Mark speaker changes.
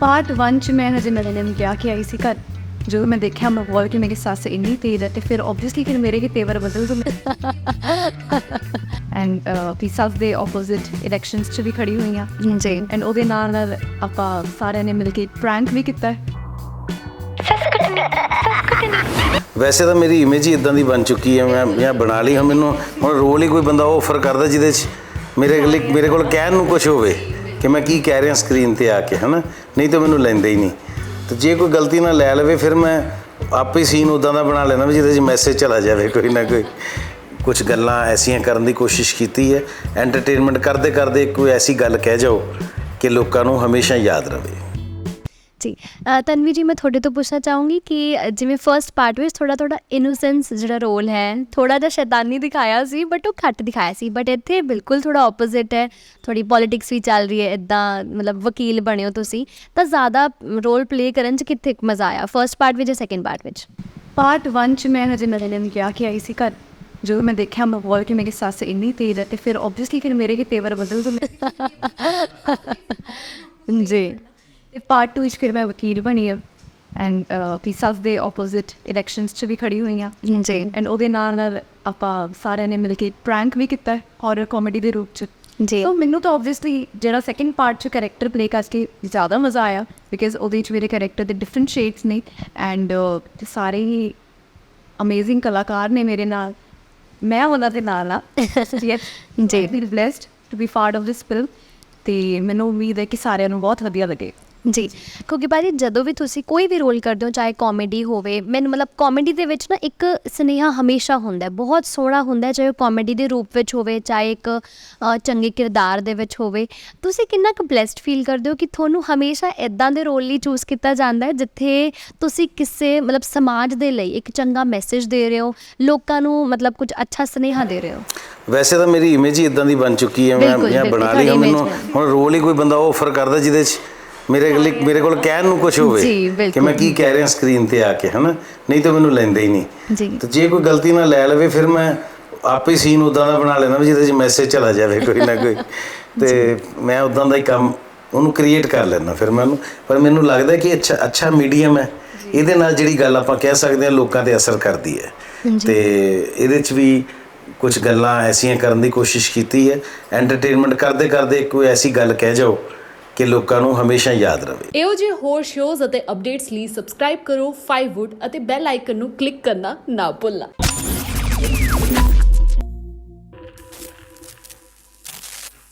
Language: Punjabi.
Speaker 1: ਪਾਰਟ 1 ਚ ਮੈਂ ਹਜੇ ਨਵੇਂ ਨੂੰ ਕਿਹਾ ਕਿ ਆਈ ਸੀ ਘਰ। ਜਦੋਂ ਮੈਂ ਦੇਖਿਆ ਮਾਹੌਲ ਕਿ ਮੇਰੀ ਸੱਸ ਇੰਨੀ ਤੇਜ਼ ਹੈ ਤੇ ਫਿਰ ਆਬਵੀਅਸਲੀ ਫਿਰ ਮੇਰੇ ਹੀ ਤੇਵਰ ਬਦਲ ਗਏ। ਐਂਡ ਵੀ ਸੱਸ ਦੇ ਆਪੋਜ਼ਿਟ ਇਲੈਕਸ਼ਨਸ ਚ ਵੀ ਖੜੀ ਹੋਈ ਆ
Speaker 2: ਜੀ।
Speaker 1: ਐਂਡ ਉਹਦੇ ਨਾਲ ਨਾਲ ਆਪਾਂ ਸਾਰਿਆਂ ਨੇ ਮਿਲ ਕੇ ਪ੍ਰੈਂਕ ਵੀ ਕੀਤਾ।
Speaker 3: ਵੈਸੇ ਤਾਂ ਮੇਰੀ ਇਮੇਜ ਹੀ ਇਦਾਂ ਦੀ ਬਣ ਚੁੱਕੀ ਹੈ। ਮੈਂ ਮੈਂ ਬਣਾ ਲਈ ਹਾਂ ਮੈਨੂੰ। ਹੁਣ ਰੋਲ ਹੀ ਕੋਈ ਬੰਦਾ ਆਫਰ ਕਰਦਾ ਜਿਹਦੇ 'ਚ ਮੇਰੇ ਲਈ ਮੇਰੇ ਕੋਲ ਕਹਿਣ ਨੂੰ ਕੁਝ ਹੋਵੇ। ਕਿ ਮੈਂ ਕੀ ਕਹਿ ਰਿਹਾ ਸਕਰੀਨ ਤੇ ਆ ਕੇ, ਹਨਾ? ਨਹੀਂ ਤਾਂ ਮੈਨੂੰ ਲੈਂਦੇ ਹੀ ਨਹੀਂ। ਤੇ ਜੇ ਕੋਈ ਗਲਤੀ ਨਾਲ ਲੈ ਲਵੇ, ਫਿਰ ਮੈਂ ਆਪੇ ਸੀਨ ਉਦਾਂ ਦਾ ਬਣਾ ਲੈਣਾ ਵੀ ਜਿਹਦੇ 'ਚ ਮੈਸੇਜ ਚਲਾ ਜਾਵੇ, ਕੋਈ ਨਾ ਕੋਈ। ਕੁਝ ਗੱਲਾਂ ਐਸੀਆਂ ਕਰਨ ਦੀ ਕੋਸ਼ਿਸ਼ ਕੀਤੀ ਹੈ। ਐਂਟਰਟੇਨਮੈਂਟ ਕਰਦੇ ਕਰਦੇ ਕੋਈ ਐਸੀ ਗੱਲ ਕਹਿ ਜਾਓ ਕਿ ਲੋਕਾਂ ਨੂੰ ਹਮੇਸ਼ਾ ਯਾਦ ਰਵੇ
Speaker 2: ਜੀ। ਤਨਵੀ ਜੀ ਮੈਂ ਤੁਹਾਡੇ ਤੋਂ ਪੁੱਛਣਾ ਚਾਹੂੰਗੀ ਕਿ ਜਿਵੇਂ ਫਰਸਟ ਪਾਰਟ ਵਿੱਚ ਥੋੜਾ ਥੋੜਾ ਇਨੋਸੈਂਸ ਜਿਹੜਾ ਰੋਲ ਹੈ ਥੋੜਾ ਜਿਹਾ ਸ਼ੈਤਾਨੀ ਦਿਖਾਇਆ ਸੀ ਬਟ ਉਹ ਘੱਟ ਦਿਖਾਇਆ ਸੀ। ਬਟ ਇੱਥੇ ਬਿਲਕੁਲ ਥੋੜਾ ਆਪੋਜ਼ਿਟ ਹੈ। ਥੋੜੀ ਪੋਲਿਟਿਕਸ ਵੀ ਚੱਲ ਰਹੀ ਹੈ ਇਦਾਂ ਮਤਲਬ ਵਕੀਲ ਬਣੇ ਹੋ ਤੁਸੀਂ। ਤਾਂ ਜ਼ਿਆਦਾ ਰੋਲ ਪਲੇ ਕਰਨ 'ਚ ਕਿੱਥੇ ਮਜ਼ਾ ਆਇਆ? ਫਰਸਟ ਪਾਰਟ ਵਿੱਚ ਜਾਂ ਸੈਕੰਡ ਪਾਰਟ ਵਿੱਚ?
Speaker 1: ਪਾਰਟ 1 ਚ ਮੈਂ ਹਜੇ ਨਵੇਂ ਨੂੰ ਕਿਹਾ ਕਿ ਆਈ ਸੀ ਘਰ। ਜਦੋਂ ਮੈਂ ਦੇਖਿਆ ਮਾਹੌਲ ਕਿ ਮੇਰੀ ਸੱਸ ਇੰਨੀ ਤੇਜ਼ ਹੈ ਤੇ ਫਿਰ ਆਬਵੀਅਸਲੀ ਫਿਰ ਮੇਰੇ ਹੀ ਤੇਵਰ ਬਦਲ ਗਏ
Speaker 2: ਜੀ।
Speaker 1: ਤੇ ਪਾਰਟ 2 ਵਿੱਚ ਫਿਰ ਮੈਂ ਵਕੀਲ ਬਣੀ ਆ ਐਂਡ ਵੀ ਸੱਸ ਦੇ ਆਪੋਜ਼ਿਟ ਇਲੈਕਸ਼ਨਸ ਚ ਵੀ ਖੜੀ ਹੋਈ ਆ
Speaker 2: ਜੀ
Speaker 1: ਐਂਡ ਉਹਦੇ ਨਾਲ ਨਾਲ ਆਪਾਂ ਸਾਰਿਆਂ ਨੇ ਮਿਲ ਕੇ ਪ੍ਰੈਂਕ ਵੀ ਕੀਤਾ ਹਾਰਰ ਕਾਮੇਡੀ ਦੇ ਰੂਪ ਚ
Speaker 2: ਜੀ
Speaker 1: ਸੋ ਮੈਨੂੰ ਤਾਂ ਆਬਵੀਅਸਲੀ ਜਿਹੜਾ ਸੈਕੰਡ ਪਾਰਟ ਚ ਕੈਰੈਕਟਰ ਪਲੇ ਕਰਕੇ ਜ਼ਿਆਦਾ ਮਜ਼ਾ ਆਇਆ ਬਿਕਾਜ਼ ਉਹਦੇ ਵਿੱਚ ਮੇਰੇ ਕੈਰੈਕਟਰ ਦੇ ਡਿਫਰੈਂਟ ਸ਼ੇਡਸ ਨੇ ਐਂਡ ਸਾਰੇ ਹੀ ਅਮੇਜ਼ਿੰਗ ਕਲਾਕਾਰ ਨੇ ਮੇਰੇ ਨਾਲ ਮੈਂ ਉਹਨਾਂ ਦੇ ਨਾਲ ਆ
Speaker 2: ਜੀ।
Speaker 1: We blessed to be part of this film ਤੇ ਮੈਨੂੰ ਉਮੀਦ ਹੈ ਕਿ ਸਾਰਿਆਂ ਨੂੰ ਬਹੁਤ ਵਧੀਆ ਲੱਗੇ
Speaker 2: ਜੀ। ਕਿਉਂਕਿ ਭਾਜੀ ਜਦੋਂ ਵੀ ਤੁਸੀਂ ਕੋਈ ਵੀ ਰੋਲ ਕਰਦੇ ਹੋ ਚਾਹੇ ਕਾਮੇਡੀ ਹੋਵੇ ਮੈਨੂੰ ਮਤਲਬ ਕਾਮੇਡੀ ਦੇ ਵਿੱਚ ਨਾ ਇੱਕ ਸੁਨੇਹਾ ਹਮੇਸ਼ਾ ਹੁੰਦਾ ਹੈ। ਬਹੁਤ ਸੋਹਣਾ ਹੁੰਦਾ ਹੈ ਚਾਹੇ ਉਹ ਕਾਮੇਡੀ ਦੇ ਰੂਪ ਵਿੱਚ ਹੋਵੇ ਚਾਹੇ ਇੱਕ ਅ, ਚੰਗੇ ਕਿਰਦਾਰ ਦੇ ਵਿੱਚ ਹੋਵੇ। ਤੁਸੀਂ ਕਿੰਨਾ ਕੁ ਬlesed ਫੀਲ ਕਰਦੇ ਹੋ ਕਿ ਤੁਹਾਨੂੰ ਹਮੇਸ਼ਾ ਇਦਾਂ ਦੇ ਰੋਲ ਲਈ ਚੂਜ਼ ਕੀਤਾ ਜਾਂਦਾ ਹੈ ਜਿੱਥੇ ਤੁਸੀਂ ਕਿਸੇ ਮਤਲਬ ਸਮਾਜ ਦੇ ਲਈ ਇੱਕ ਚੰਗਾ ਮੈਸੇਜ ਦੇ ਰਹੇ ਹੋ ਲੋਕਾਂ ਨੂੰ ਮਤਲਬ ਕੁਝ ਅੱਛਾ ਸੁਨੇਹਾ ਦੇ ਰਹੇ ਹੋ?
Speaker 3: ਵੈਸੇ ਤਾਂ ਮੇਰੀ ਇਮੇਜ ਹੀ ਇਦਾਂ ਦੀ ਬਣ ਚੁੱਕੀ ਹੈ। ਮੈਂ
Speaker 2: ਬਿਲਕੁਲ,
Speaker 3: ਮੈਂ
Speaker 2: ਬਿਲਕੁਲ,
Speaker 3: ਬਣਾ ਲਈ
Speaker 2: ਤੁਹਾਡੀ
Speaker 3: ਮੈਨੂੰ।
Speaker 2: image
Speaker 3: ਹੁਣ ਰੋਲ ਹੀ ਕੋਈ ਬੰਦਾ ਆਫਰ ਕਰਦਾ ਜਿਹਦੇ 'ਚ ਮੇਰੇ ਲਈ ਮੇਰੇ ਕੋਲ ਕਹਿਣ ਨੂੰ ਕੁਝ ਹੋਵੇ ਕਿ। ਮੈਂ ਕੀ ਕਹਿ ਰਿਹਾ ਸਕਰੀਨ ਤੇ ਆ ਕੇ ਹਨਾ? ਨਹੀਂ ਤਾਂ ਮੈਨੂੰ ਲੈਂਦੇ ਹੀ ਨਹੀਂ।
Speaker 2: ਜੀ।
Speaker 3: ਤੇ ਜੇ ਕੋਈ ਗਲਤੀ ਨਾਲ ਲੈ ਲਵੇ ਫਿਰ ਮੈਂ ਆਪੇ ਸੀਨ ਉਦਾਂ ਦਾ ਬਣਾ ਲੈਣਾ ਵੀ ਜਿਹਦੇ 'ਚ ਮੈਸੇਜ ਚਲਾ ਜਾਵੇ ਕੋਈ ਨਾ ਕੋਈ। ਤੇ ਮੈਂ ਉਦਾਂ ਦਾ ਹੀ ਕੰਮ ਉਹਨੂੰ ਕ੍ਰੀਏਟ ਕਰ ਲੈਣਾ ਫਿਰ ਮੈਨੂੰ ਪਰ ਮੈਨੂੰ ਲੱਗਦਾ ਕਿ ਅੱਛਾ ਅੱਛਾ ਮੀਡੀਅਮ ਹੈ। ਇਹਦੇ ਨਾਲ ਜਿਹੜੀ ਗੱਲ ਆਪਾਂ ਕਹਿ ਸਕਦੇ ਹਾਂ ਲੋਕਾਂ ਤੇ ਅਸਰ ਕਰਦੀ ਹੈ। ਤੇ ਇਹਦੇ 'ਚ ਵੀ ਕੁਝ ਗੱਲਾਂ ਐਸੀਆਂ ਕਰਨ ਦੀ ਕੋਸ਼ਿਸ਼ ਕੀਤੀ ਹੈ। ਐਂਟਰਟੇਨਮੈਂਟ ਕਰਦੇ ਕਰਦੇ ਕੋਈ ਐਸੀ ਗੱਲ ਕਹਿ ਜਾਓ ਕਿ ਲੋਕਾਂ ਨੂੰ ਹਮੇਸ਼ਾ ਯਾਦ ਰਵੇ
Speaker 4: ਇਹੋ ਜਿਹੇ ਹੋਰ ਸ਼ੋਜ਼ ਅਤੇ ਅਪਡੇਟਸ ਲਈ ਸਬਸਕ੍ਰਾਈਬ ਕਰੋ 5wood ਅਤੇ ਬੈਲ ਆਈਕਨ ਨੂੰ ਕਲਿੱਕ ਕਰਨਾ ਨਾ ਭੁੱਲਣਾ।